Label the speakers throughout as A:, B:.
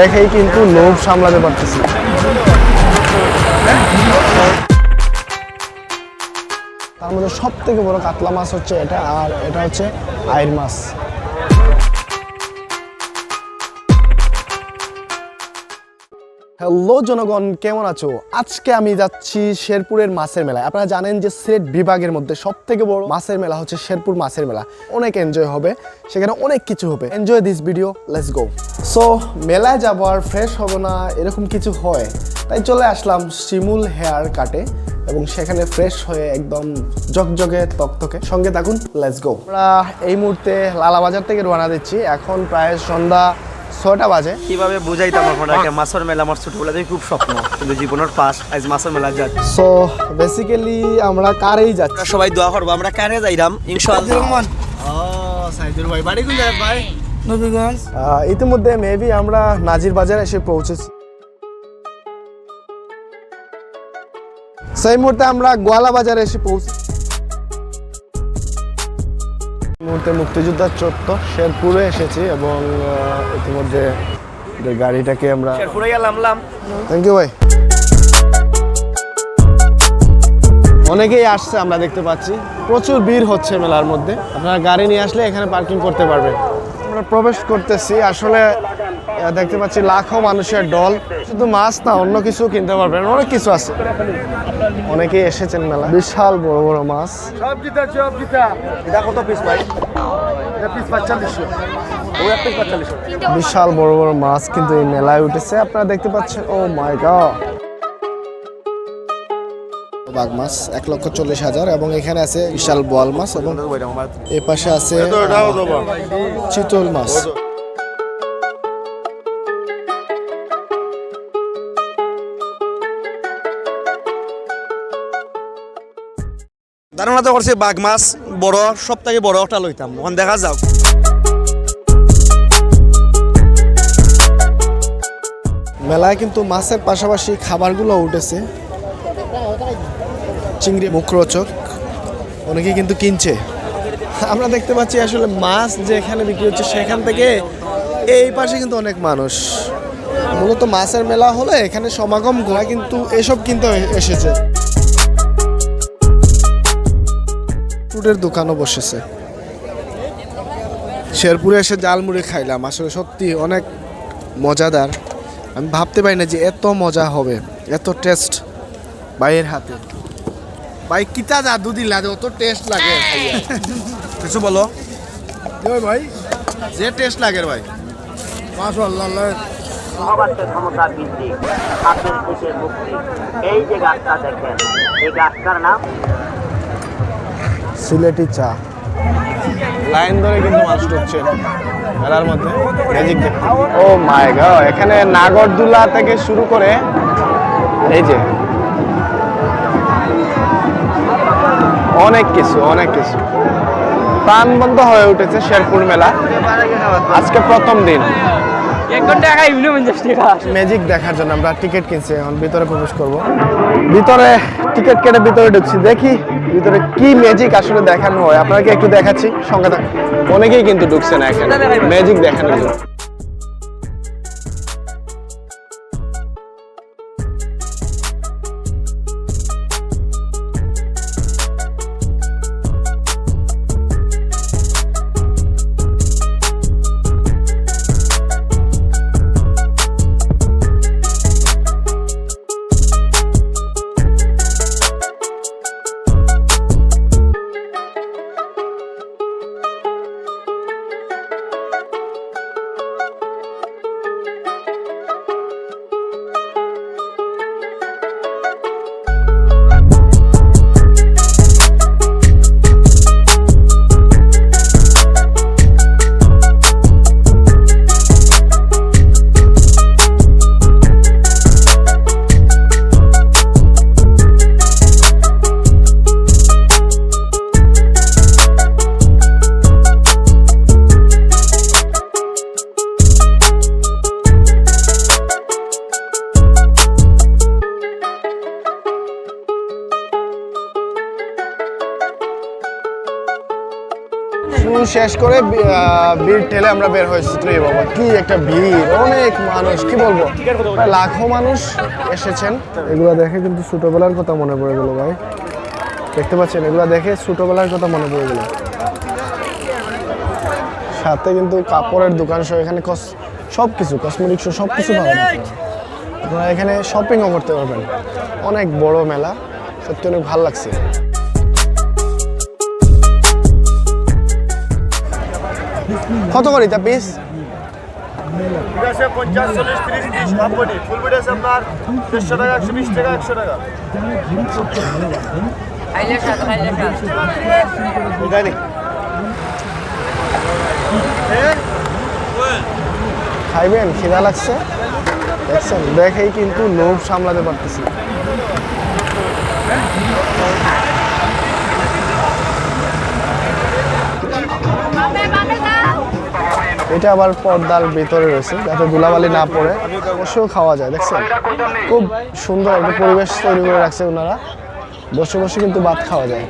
A: দেখেই কিন্তু লোভ সামলাতে পারতেছি। তার মধ্যে সব থেকে বড় কাতলা মাছ হচ্ছে এটা, আর এটা হচ্ছে আয়ের মাছ। হ্যালো জনগণ, কেমন আছো? আজকে আমি যাচ্ছি শেরপুরের মাছের মেলায়। আপনারা জানেন যে সিলেট বিভাগের মধ্যে সব থেকে বড় মাছের মেলা হচ্ছে শেরপুর মাছের মেলা। অনেক এনজয় হবে, সেখানে অনেক কিছু হবে। Enjoy this video let's go so মেলায় যাব আর ফ্রেশ হব না, এরকম কিছু হয়। তাই চলে আসলাম শিমুল হেয়ার কাটে এবং সেখানে ফ্রেশ হয়ে একদম জকজকে তকতকে। সঙ্গে থাকুন লেটস গো আমরা এই মুহূর্তে লালাবাজার থেকে রওনা দিচ্ছি। এখন প্রায় সন্ধ্যা ছটা বাজে।
B: কীভাবে বুঝাইতাম আপনাকে মাছের মেলা আমার ছোটবেলা থেকে খুব স্বপ্ন। কিন্তু জীবনের পাস আজ মাছের মেলা যাই
A: সো বেসিক্যালি আমরা কারেই যাচ্ছি।
B: সবাই দোয়া করব আমরা কারে যাইরাম? ইনশাআল্লাহ। ও সাইদুর ভাই বাড়ি কোন জায়গা ভাই? নবীগঞ্জ।
A: ইতিমধ্যে মেবি আমরা নাজির বাজার এসে পৌঁছেছি। সেই মুহূর্তে আমরা গোয়ালা বাজারে এসে পৌঁছে মুহূর্তে মুক্তিযোদ্ধার চত্বর শেরপুরে এসেছি এবং ইতিমধ্যে যে গাড়িটাকে আমরা
B: শেরপুরে
A: থ্যাংক ইউ ভাই। অনেকেই আসছে আমরা দেখতে পাচ্ছি। প্রচুর ভিড় হচ্ছে মেলার মধ্যে। আপনারা গাড়ি নিয়ে আসলে এখানে পার্কিং করতে পারবেন। আমরা প্রবেশ করতেছি আসলে দেখতে পাচ্ছি লাখো মানুষের দল। শুধু মাছ না অন্য কিছু কিনতে পারবেন অনেক কিছু আছে। অনেকেই এসেছেন মেলা বিশাল বড় বড় মাছ।
B: সব জিতা সব জিতা। এটা কত পিস ভাই? এটা পিস পাঁচচল্লিশশো।
A: বিশাল বড় বড় মাছ কিন্তু এই মেলায় উঠেছে। আপনারা দেখতে পাচ্ছেন ও মাই গড বাঘ মাছ এক লক্ষ চল্লিশ হাজার এবং এখানে আছে বিশাল বোয়াল মাছ এবং এ পাশে আছে চিতল মাছ।
B: ধারণা তো করছে বাঘ মাছ বড় সব থেকে বড় একটা লইতাম। ওখান দেখা যাও
A: মেলায় কিন্তু মাছের পাশাপাশি খাবারগুলো উঠেছে। চিংড়ি মুখরোচক অনেকে কিন্তু কিনছে। আমরা দেখতে পাচ্ছি আসলে মাছ যে এখানে বিক্রি হচ্ছে সেখান থেকে এই পাশে কিন্তু অনেক মানুষ। মূলত মাছের মেলা হলে এখানে সমাগম ঘোরা কিন্তু এসব কিনতে এসেছে। ফ্রুটের দোকানও বসেছে। শেরপুরে এসে জালমুড়ি খাইলাম, আসলে সত্যি অনেক মজাদার। আমি ভাবতে পারি না যে এত মজা হবে, এত টেস্ট ভাইয়ের হাতে। ভাই কিতা জাদু দিলা যে অত টেস্ট লাগে?
B: কিছু বলো।
A: ভাই? যে টেস্ট লাগে ভাই। মাশাআল্লাহ
C: ক্ষমতা বৃদ্ধি হাতের থেকে মুক্তি। এই যে গাছটা দেখেন এই গাছটার নাম?
A: সিলেটি চা। লাইন ধরে কিন্তু মানুষ ঢুকছে মেলার মধ্যে ম্যাজিক দেখতে। ও মাই গড এখানে নাগরদোলা থেকে শুরু করে এই যে অনেক কিছু অনেক কিছু। প্রাণবন্ত হয়ে উঠেছে শেরপুর মেলা। আজকে প্রথম দিন। ম্যাজিক দেখার জন্য আমরা টিকিট কিনছি এখন ভিতরে প্রবেশ করব। ভিতরে টিকিট কেটে ভিতরে ঢুকছি। দেখি ভিতরে কি ম্যাজিক আসলে দেখানো হয়। আপনাকে একটু দেখাচ্ছি সঙ্গে অনেকেই কিন্তু ঢুকছে না এখানে। ম্যাজিক দেখানোর জন্য। শেষ করে ভিড় ঠেলে আমরা বের হয়েছি তুই বাবা কি একটা ভিড় অনেক মানুষ, কি বলব? লাখো মানুষ এসেছেন। এগুলো দেখে কিন্তু ছোটবেলার কথা মনে পড়ে গেল ভাই। দেখতে পাচ্ছেন, এগুলো দেখে ছোটবেলার কথা মনে পড়ে গেল। সাথে কিন্তু কাপড়ের দোকান সহ এখানে কস- সব কিছু কসমেটিক্স সব কিছু পাবেন। আপনারা এখানে শপিংও করতে পারবেন। অনেক বড় মেলা, সত্যি অনেক ভালো লাগছে।
B: টাকা একশো টাকা
A: জানি খাইবেন খিদা লাগছে। দেখছেন দেখেই কিন্তু লোভ সামলাতে পারতেছি। এটা আবার পর্দার ভেতরে রয়েছে যাতে ধুলাবালি না পড়ে অবশ্যই খাওয়া যায় দেখছেন? খুব সুন্দর একটা পরিবেশ তৈরি করে রাখছে ওনারা। বসে বসে কিন্তু ভাত খাওয়া যায়।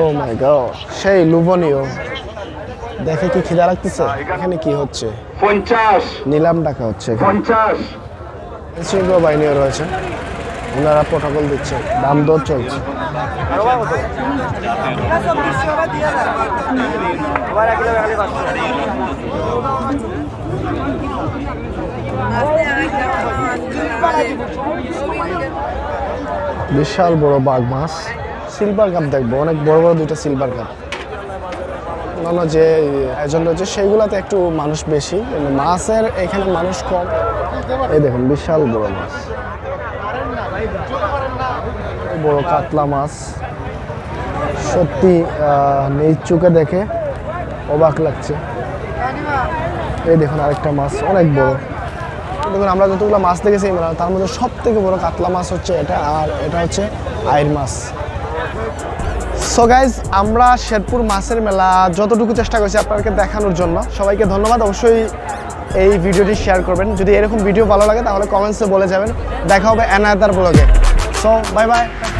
A: ও মাই গড সেই লুবনীয় দেখে কি খিদা লাগতেছে? এখানে কি হচ্ছে?
D: পঞ্চাশ।
A: নিলাম ডাকা হচ্ছে
D: পঞ্চাশ।
A: বাহিনীও রয়েছে। ওনারা প্রোটোকল দিচ্ছে, দাম দর চলছে। বিশাল বড় বাঘ মাছ সিলভার কাপ দেখব, অনেক বড় বড় দুইটা সিলভার কাপ অন্যান্য যে আয়োজন রয়েছে, সেইগুলাতে একটু মানুষ বেশি মাছের এখানে মানুষ কম। এই দেখুন, বিশাল বড় মাছ। বড় কাতলা মাছ। সত্যি নিজ চোখে দেখে অবাক লাগছে। এই দেখুন আরেকটা মাছ, অনেক বড়। দেখুন, আমরা যতগুলো মাছ দেখেছি এই তার মধ্যে সব থেকে বড় কাতলা মাছ হচ্ছে এটা, আর এটা হচ্ছে আইর মাছ। সো গাইজ আমরা শেরপুর মাছের মেলা যতটুকু চেষ্টা করছি আপনাদেরকে দেখানোর জন্য। সবাইকে ধন্যবাদ। অবশ্যই এই ভিডিওটি শেয়ার করবেন। যদি এরকম ভিডিও ভালো লাগে, তাহলে কমেন্টসে বলে যাবেন। দেখা হবে অ্যানাদার ব্লগে So bye bye.